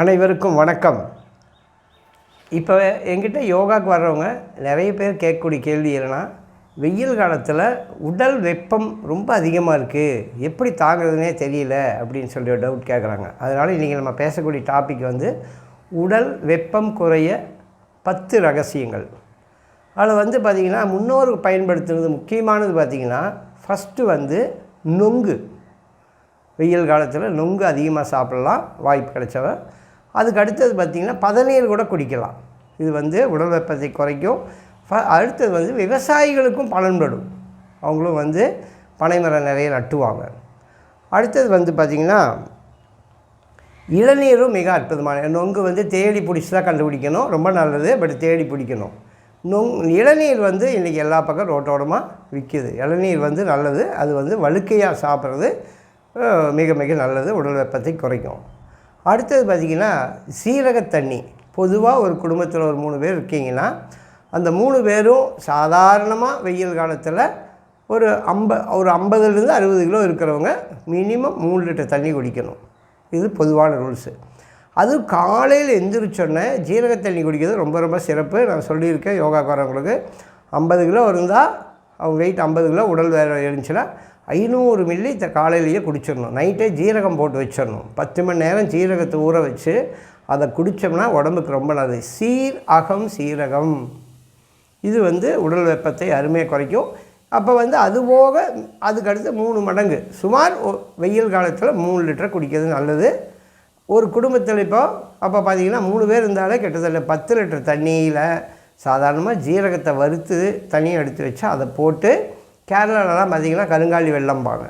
அனைவருக்கும் வணக்கம். இப்போ எங்கிட்ட யோகாக்கு வர்றவங்க நிறைய பேர் கேட்கக்கூடிய கேள்வி என்னென்னா வெயில் காலத்தில் உடல் வெப்பம் ரொம்ப அதிகமாக இருக்குது எப்படி தாங்குறதுனே தெரியல அப்படின்னு சொல்லி ஒரு டவுட் கேட்குறாங்க அதனால் இன்றைக்கி நம்ம பேசக்கூடிய டாபிக் வந்து உடல் வெப்பம் குறைய பத்து ரகசியங்கள். அதில் வந்து பார்த்திங்கன்னா முன்னோர்கள் பயன்படுத்துறது முக்கியமானது பார்த்திங்கன்னா ஃபஸ்ட்டு வந்து நொங்கு. வெயில் காலத்தில் நொங்கு அதிகமாக சாப்பிடலாம் வாய்ப்பு கிடைச்சவ அதுக்கு அடுத்தது பார்த்திங்கன்னா பதநீர் கூட குடிக்கலாம். இது வந்து உடல் வெப்பத்தை குறைக்கும். ஃப- அடுத்தது வந்து விவசாயிகளுக்கும் பலன்படும். அவங்களும் வந்து பனைமரம் நிறைய நட்டுவாங்க. அடுத்தது வந்து பார்த்திங்கன்னா இளநீரும் மிக அற்புதமான நொங்கு வந்து தேடி பிடிச்சி தான் கண்டுபிடிக்கணும். ரொம்ப நல்லது பட் தேடி பிடிக்கணும். நொங் இளநீர் வந்து இன்றைக்கி எல்லா பக்கம் ரோட்டோரமாக விற்கிது இளநீர் வந்து நல்லது அது வந்து வழுக்கையாக சாப்பிட்றது மிக மிக நல்லது உடல் வெப்பத்தை குறைக்கும். அடுத்தது பார்த்திங்கன்னா சீரக தண்ணி. பொதுவாக ஒரு குடும்பத்தில் ஒரு மூணு பேர் இருக்கீங்கன்னா அந்த மூணு பேரும் சாதாரணமாக வெயில் காலத்தில் ஒரு ஐம்ப ஒரு ஐம்பதுலேருந்து அறுபது கிலோ இருக்கிறவங்க மினிமம் மூணு லிட்டர் தண்ணி குடிக்கணும். இது பொதுவான ரூல்ஸு. அதுவும் காலையில் எந்திரிச்சோன்னே ஜீரக தண்ணி குடிக்கிறது ரொம்ப ரொம்ப சிறப்பு. நான் சொல்லியிருக்கேன் யோகாக்காரவங்களுக்கு ஐம்பது கிலோ இருந்தால் அவங்க வெயிட் ஐம்பது கிலோ உடல் வேலை இருந்துச்சுன்னா ஐநூறு மில்லி காலையிலேயே குடிச்சிடணும். நைட்டே ஜீரகம் போட்டு வச்சிடணும். பத்து மணி நேரம் ஜீரகத்தை ஊற வச்சு அதை குடித்தோம்னா உடம்புக்கு ரொம்ப நல்லது. சீர் அகம் சீரகம். இது வந்து உடல் வெப்பத்தை அருமையாக குறைக்கும். அப்போ வந்து அது போக அதுக்கடுத்து மூணு மடங்கு. சுமார் வெயில் காலத்தில் மூணு லிட்டர் குடிக்கிறது நல்லது. ஒரு குடும்பத்தில் இப்போ அப்போ பார்த்தீங்கன்னா மூணு பேர் இருந்தாலே கிட்டத்தட்ட பத்து லிட்டர் தண்ணியில் சாதாரணமாக ஜீரகத்தை வறுத்து தனியாக எடுத்து வச்சு அதை போட்டு கேரளாலலாம் பார்த்திங்கன்னா கருங்காலி வெள்ளம்பாங்க.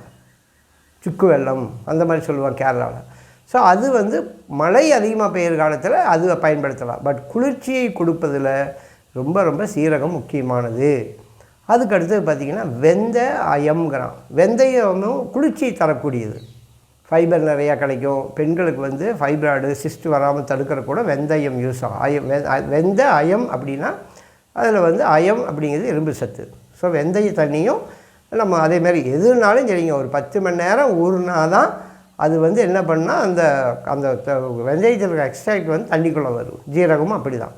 சுக்கு வெள்ளம் அந்த மாதிரி சொல்லுவாங்க கேரளாவில். ஸோ அது வந்து மழை அதிகமாக பெய்கிற காலத்தில் அது பயன்படுத்தலாம். பட் குளிர்ச்சியை கொடுப்பதில் ரொம்ப ரொம்ப சீரகம் முக்கியமானது. அதுக்கடுத்து பார்த்திங்கன்னா வெந்த அயம்ங்கிறான். வெந்தயமும் குளிர்ச்சியை தரக்கூடியது. ஃபைபர் நிறையா கிடைக்கும். பெண்களுக்கு வந்து ஃபைப்ராய்டு சிஸ்ட் வராமல் தடுக்கிற கூட வெந்தயம் யூஸ் ஆகும். அயம் வெந்த அயம் அப்படின்னா அதில் வந்து அயம் அப்படிங்கிறது இரும்பு சத்து. ஸோ வெந்தய தண்ணியும் நம்ம அதே மாதிரி எதுனாலும் சரிங்க. ஒரு பத்து மணி நேரம் ஊறுனா தான் அது வந்து என்ன பண்ணால் அந்த அந்த த- வெந்தயத்தில் இருக்கிற எக்ஸ்ட்ராக்ட் வந்து தண்ணிக்குள்ளே வரும். ஜீரகமும் அப்படி தான்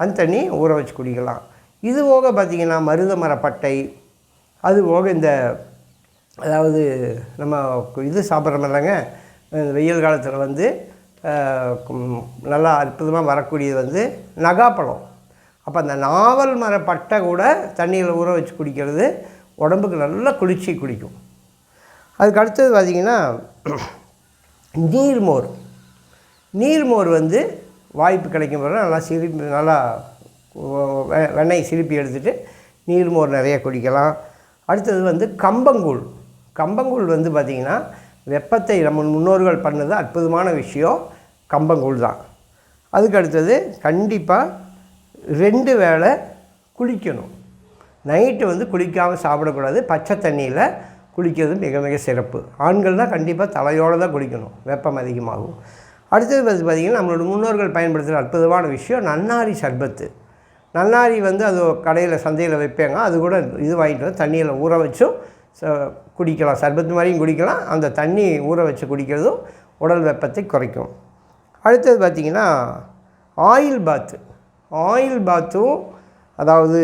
அந்த தண்ணி ஊற வச்சு குடிக்கலாம். இது போக பார்த்திங்கன்னா மருத மரப்பட்டை அது போக இந்த அதாவது நம்ம இது சாப்பிட்றோம் இல்லைங்க இந்த வெயில் காலத்தில் வந்து நல்லா அற்புதமாக வரக்கூடியது வந்து நகாப்பழம். அப்போ அந்த நாவல் மர பட்டை கூட தண்ணியில் ஊற வச்சு குடிக்கிறது உடம்புக்கு நல்ல குளிர்ச்சி குடிக்கும். அதுக்கு அடுத்தது பார்த்திங்கன்னா நீர்மோர். நீர்மோர் வந்து வாய்ப்பு கிடைக்கும் போது நல்லா சிரிப்பி நல்லா வெண்ணெய் சிரிப்பி எடுத்துகிட்டு நீர்மோர் நிறைய குடிக்கலாம். அடுத்தது வந்து கம்பங்கூழ். கம்பங்கூழ் வந்து பார்த்திங்கன்னா வெப்பத்தை நம்ம முன்னோர்கள் பண்ணது அற்புதமான விஷயம் கம்பங்கூழ் தான். அதுக்கு அடுத்தது கண்டிப்பாக ரெண்டு வேளை குளிக்கணும். நைட்டு வந்து குளிக்காமல் சாப்பிடக்கூடாது. பச்சை தண்ணியில் குளிக்கிறது மிக மிக சிறப்பு. ஆண்கள் தான் கண்டிப்பாக தலையோடு தான் குளிக்கணும். வெப்பம் அதிகமாகும். அடுத்தது வந்து பார்த்திங்கன்னா நம்மளோட முன்னோர்கள் பயன்படுத்துகிற அற்புதமான விஷயம் நன்னாரி சர்பத்து. நன்னாரி வந்து அது கடையில் சந்தையில் வைப்பாங்க அது கூட இது வாங்கிட்டு வந்து தண்ணியில் ஊற வச்சும் ச- குடிக்கலாம். சர்பத்து மாதிரியும் குடிக்கலாம். அந்த தண்ணி ஊற வச்சு குடிக்கிறதும் உடல் வெப்பத்தை குறைக்கும். அடுத்தது பார்த்திங்கன்னா ஆயில் பாத்து ஆயில் பாத்தும் அதாவது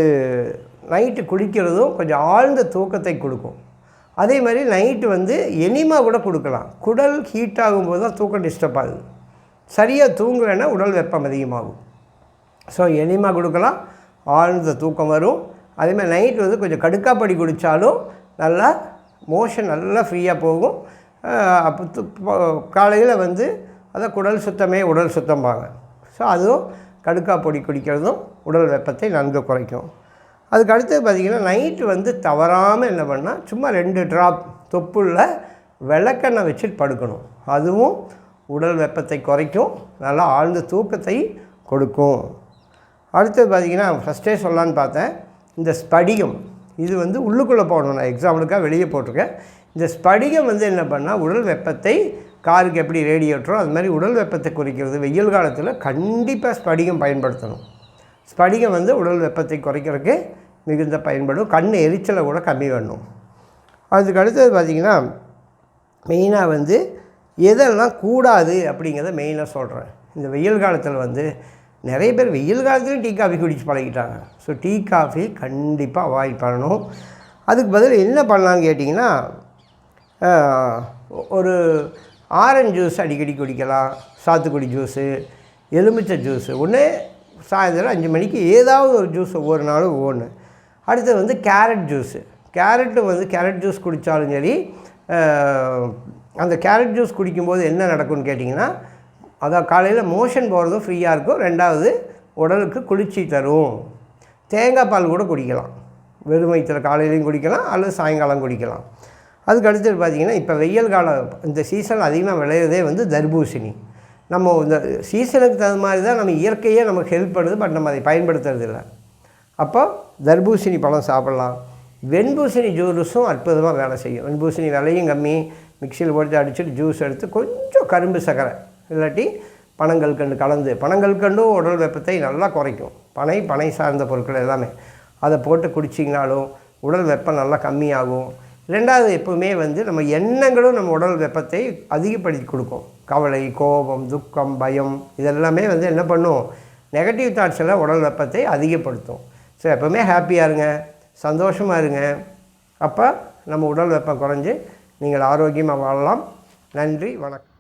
நைட்டு குடிக்கிறதும் கொஞ்சம் ஆழ்ந்த தூக்கத்தை கொடுக்கும். அதே மாதிரி நைட்டு வந்து எனிமா கூட கொடுக்கலாம். குடல் ஹீட் ஆகும்போது தான் தூக்கம் டிஸ்டர்ப் ஆகுது. சரியாக தூங்கலைன்னா உடல் வெப்பம் அதிகமாகும். ஸோ எனிமா கொடுக்கலாம் ஆழ்ந்த தூக்கம் வரும். அதேமாதிரி நைட்டு வந்து கொஞ்சம் கடுக்காப்படி குடித்தாலும் நல்லா மோஷன் நல்லா ஃப்ரீயாக போகும். அப்போ காலையில் வந்து அதை குடல் சுத்தமே உடல் சுத்தம்பாங்க ஸோ அதுவும் கடுக்கா பொடி குடிக்கிறதும் உடல் வெப்பத்தை நன்கு குறைக்கும். அதுக்கு அடுத்தது பார்த்திங்கன்னா நைட்டு வந்து தவறாமல் என்ன பண்ணால் சும்மா ரெண்டு ட்ராப் தொப்புள்ள விளக்கெண்ணெய் வச்சுட்டு படுக்கணும். அதுவும் உடல் வெப்பத்தை குறைக்கும் நல்லா ஆழ்ந்த தூக்கத்தை கொடுக்கும். அடுத்தது பார்த்திங்கன்னா ஃபஸ்ட்டே சொல்லலான்னு பார்த்தேன். இந்த ஸ்படிகம் இது வந்து உள்ளுக்குள்ளே போடணும். நான் எக்ஸாம்பிளுக்காக வெளியே போட்டிருக்கேன். இந்த ஸ்படிகம் வந்து என்ன பண்ணால் உடல் வெப்பத்தை காருக்கு எப்படி ரேடியேட்டரோ அது மாதிரி உடல் வெப்பத்தை குறைக்கிறது வெயில் காலத்தில் கண்டிப்பாக ஸ்படிகம் பயன்படுத்தணும். ஸ்படிகம் வந்து உடல் வெப்பத்தை குறைக்கிறதுக்கு மிகுந்த பயன்படும். கண் எரிச்சலை கூட கம்மி பண்ணும். அதுக்கு அடுத்தது பார்த்திங்கன்னா மெயினாக வந்து எதெல்லாம் கூடாது அப்படிங்கிறத மெயினாக சொல்கிறேன் இந்த வெயில் காலத்தில் வந்து நிறைய பேர் வெயில் காலத்துலேயும் டீ காஃபி குடிச்சு பழகிட்டாங்க. ஸோ டீ காஃபி கண்டிப்பாக அவாய்ட் பண்ணணும். அதுக்கு பதில் என்ன பண்ணலான்னு கேட்டிங்கன்னா ஒரு ஆரஞ்சு ஜூஸ் அடிக்கடி குடிக்கலாம் சாத்துக்குடி ஜூஸு எலுமிச்சை ஜூஸு. ஒன்று சாயந்தரம் அஞ்சு மணிக்கு ஏதாவது ஒரு ஜூஸ் ஒவ்வொரு நாளும் ஒவ்வொன்று அடுத்து வந்து கேரட் ஜூஸு. கேரட்டு வந்து கேரட் ஜூஸ் குடித்தாலும் சரி அந்த கேரட் ஜூஸ் குடிக்கும்போது என்ன நடக்கும்னு கேட்டிங்கன்னா அதான் காலையில் மோஷன் போகிறதும் ஃப்ரீயாக இருக்கும். ரெண்டாவது உடலுக்கு குளிர்ச்சி தரும். தேங்காய் பால் கூட குடிக்கலாம். வெறும் வயிற்றில் காலையிலையும் குடிக்கலாம் அல்லது சாயங்காலம் குடிக்கலாம். அதுக்கு அடுத்தது பார்த்திங்கன்னா இப்போ வெயில் காலம் இந்த சீசன் அதிகமாக விளையிறதே வந்து தர்பூசணி. நம்ம இந்த சீசனுக்கு தகுந்த மாதிரி தான் நம்ம இயற்கையே நமக்கு ஹெல்ப் பண்ணுது பட் நம்ம அதை பயன்படுத்துறது இல்லை. அப்போ தர்பூசணி பழம் சாப்பிட்லாம். வெண்பூசணி ஜூஸும் அற்புதமாக வேலை செய்யும். வெண்பூசணி விலையும் கம்மி. மிக்சியில் போட்டு அடிச்சுட்டு ஜூஸ் எடுத்து கொஞ்சம் கரும்பு சக்கரை இல்லாட்டி பனங்கல்கண்டு கலந்து பனங்கல்கண்டும் உடல் வெப்பத்தை நல்லா குறைக்கும். பனை பனை சார்ந்த பொருட்கள் எல்லாமே. அதை போட்டு குடிச்சிங்கனாலும் உடல் வெப்பம் நல்லா கம்மியாகும். ரெண்டாவது எப்பவுமே வந்து நம்ம எண்ணங்களும் நம்ம உடல் வெப்பத்தை அதிகப்படுத்தி கொடுக்கும். கவலை கோபம் துக்கம் பயம் இதெல்லாமே வந்து என்ன பண்ணும்? நெகட்டிவ் தாட்ஸ் எல்லாம் உடல் வெப்பத்தை அதிகப்படுத்தும். ஸோ எப்போவுமே ஹாப்பியாக இருங்க சந்தோஷமாக இருங்க. அப்போ நம்ம உடல் வெப்பம் குறைஞ்சு நீங்கள் ஆரோக்கியமாக வாழலாம். நன்றி வணக்கம்.